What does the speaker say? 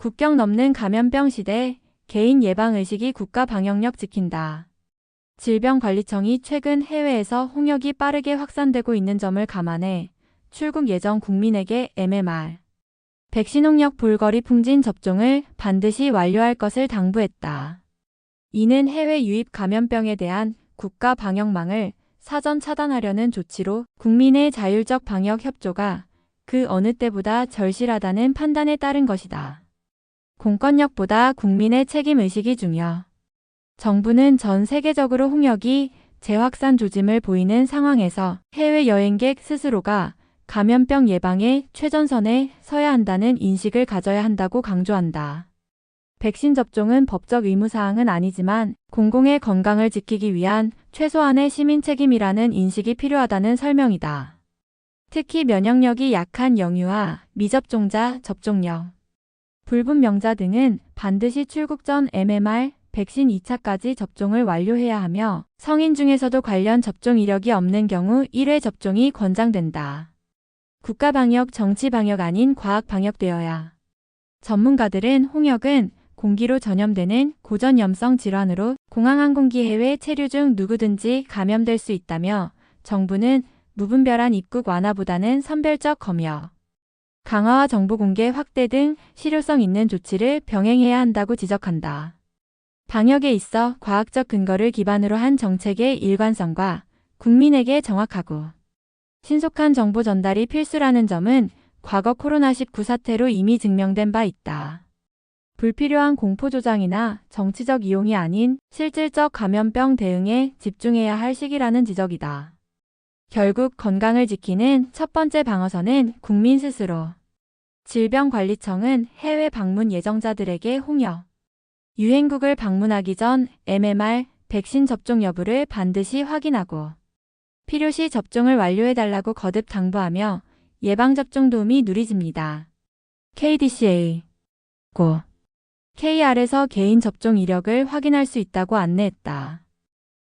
국경 넘는 감염병 시대 개인 예방 의식이 국가 방역력 지킨다. 질병관리청이 최근 해외에서 홍역이 빠르게 확산되고 있는 점을 감안해 출국 예정 국민에게 MMR 백신 홍역 볼거리 풍진 접종을 반드시 완료할 것을 당부했다. 이는 해외 유입 감염병에 대한 국가 방역망을 사전 차단하려는 조치로 국민의 자율적 방역 협조가 그 어느 때보다 절실하다는 판단에 따른 것이다. 공권력보다 국민의 책임 의식이 중요. 정부는 전 세계적으로 홍역이 재확산 조짐을 보이는 상황에서 해외 여행객 스스로가 감염병 예방에 최전선에 서야 한다는 인식을 가져야 한다고 강조한다. 백신 접종은 법적 의무사항은 아니지만 공공의 건강을 지키기 위한 최소한의 시민 책임이라는 인식이 필요하다는 설명이다. 특히 면역력이 약한 영유아, 미접종자, 접종력, 불분명자 등은 반드시 출국 전 MMR 백신 2차까지 접종을 완료해야 하며 성인 중에서도 관련 접종 이력이 없는 경우 1회 접종이 권장된다. 국가 방역 정치 방역 아닌 과학 방역되어야. 전문가들은 홍역은 공기로 전염되는 고전염성 질환으로 공항항공기 해외 체류 중 누구든지 감염될 수 있다며 정부는 무분별한 입국 완화보다는 선별적 검역, 강화와 정보 공개 확대 등 실효성 있는 조치를 병행해야 한다고 지적한다. 방역에 있어 과학적 근거를 기반으로 한 정책의 일관성과 국민에게 정확하고 신속한 정보 전달이 필수라는 점은 과거 코로나19 사태로 이미 증명된 바 있다. 불필요한 공포조장이나 정치적 이용이 아닌 실질적 감염병 대응에 집중해야 할 시기라는 지적이다. 결국 건강을 지키는 첫 번째 방어선은 국민 스스로. 질병관리청은 해외 방문 예정자들에게 홍역, 유행국을 방문하기 전 MMR 백신 접종 여부를 반드시 확인하고 필요시 접종을 완료해달라고 거듭 당부하며 예방접종 도움이 누리집니다. KDCA 고 KR에서 개인 접종 이력을 확인할 수 있다고 안내했다.